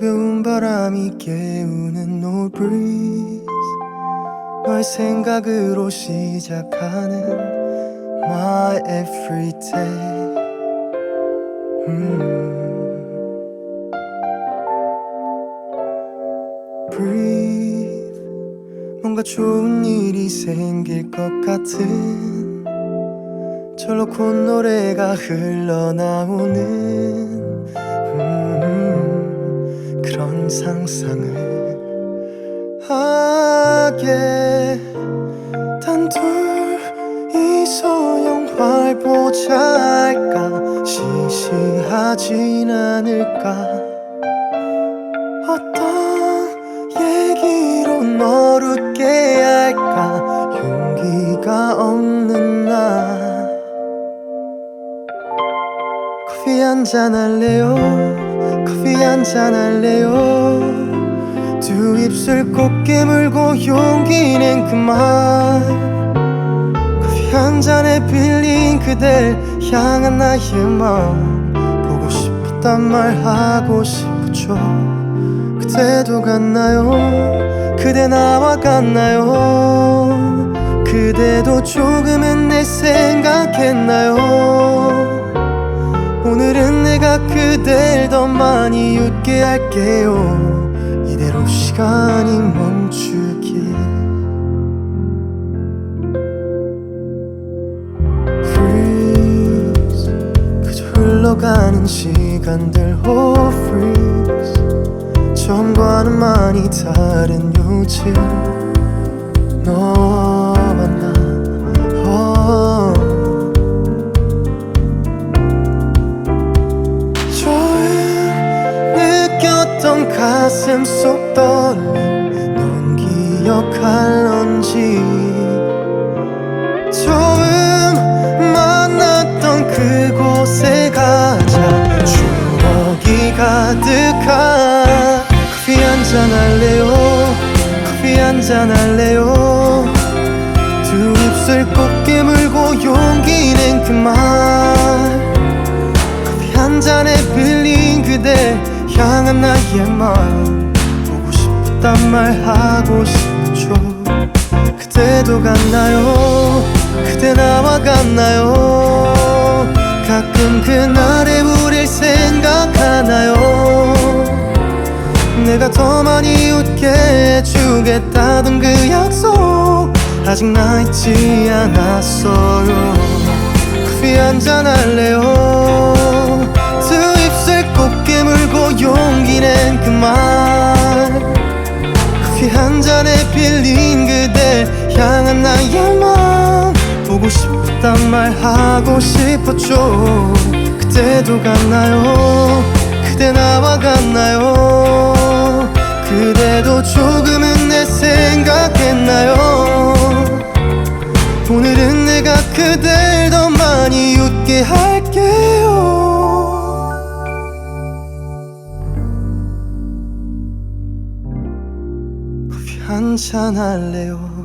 추운 바람이 깨우는 no breeze. 너의 생각으로 시작하는 my everyday. 음. breathe. 뭔가 좋은 일이 생길 것 같은 절로 콧노래가 흘러나오는. 음, 그런 상상을 하게. 단 둘이서 영화를 보자 할까? 시시하진 않을까? 어떤 얘기로 널 웃게 할까? 용기가 없 커피 한잔 할래요? 커피 한잔 할래요? 두 입술 꼭 깨물고 용기 낸 그말. 커피 한 잔에 빌린 그댈 향한 나의 마음. 보고 싶었단 말 하고 싶죠. 그때도 같나요? 그대 나와 같나요? 그대도 조금은 내 생각했나요 오늘은 내가 그댈 더 많이 웃게 할게요. 이대로 시간이 멈추길. Freeze. 그저 흘러가는 시간들. Oh freeze. 처음과는 많이 다른 요즘 던 가슴 속 떨림 넌 기억할런지. 처음 만났던 그곳에 가자. 추억이 가득한 커피 한잔 할래요? 커피 한잔 할래요? 두 입술 꼭 깨물고 용기 낸 그 말. 커피 한 잔에 마음 보고 싶단 말 하고 싶죠. 그때도 같나요? 그대 나와 같나요? 가끔 그날의 우릴 생각하나요? 내가 더 많이 웃게 해주겠다던 그 약속 아직 나 잊지 않았어요. 커피 한잔 할래요 향한 나의 마음 보고 싶단 말 하고 싶었죠. 그때도 같나요? 그대 나와 같나요? 그대도 조금은 내 생각했나요? 오늘은 내가 그댈 더 많이 웃게 할게요. 한잔 할래요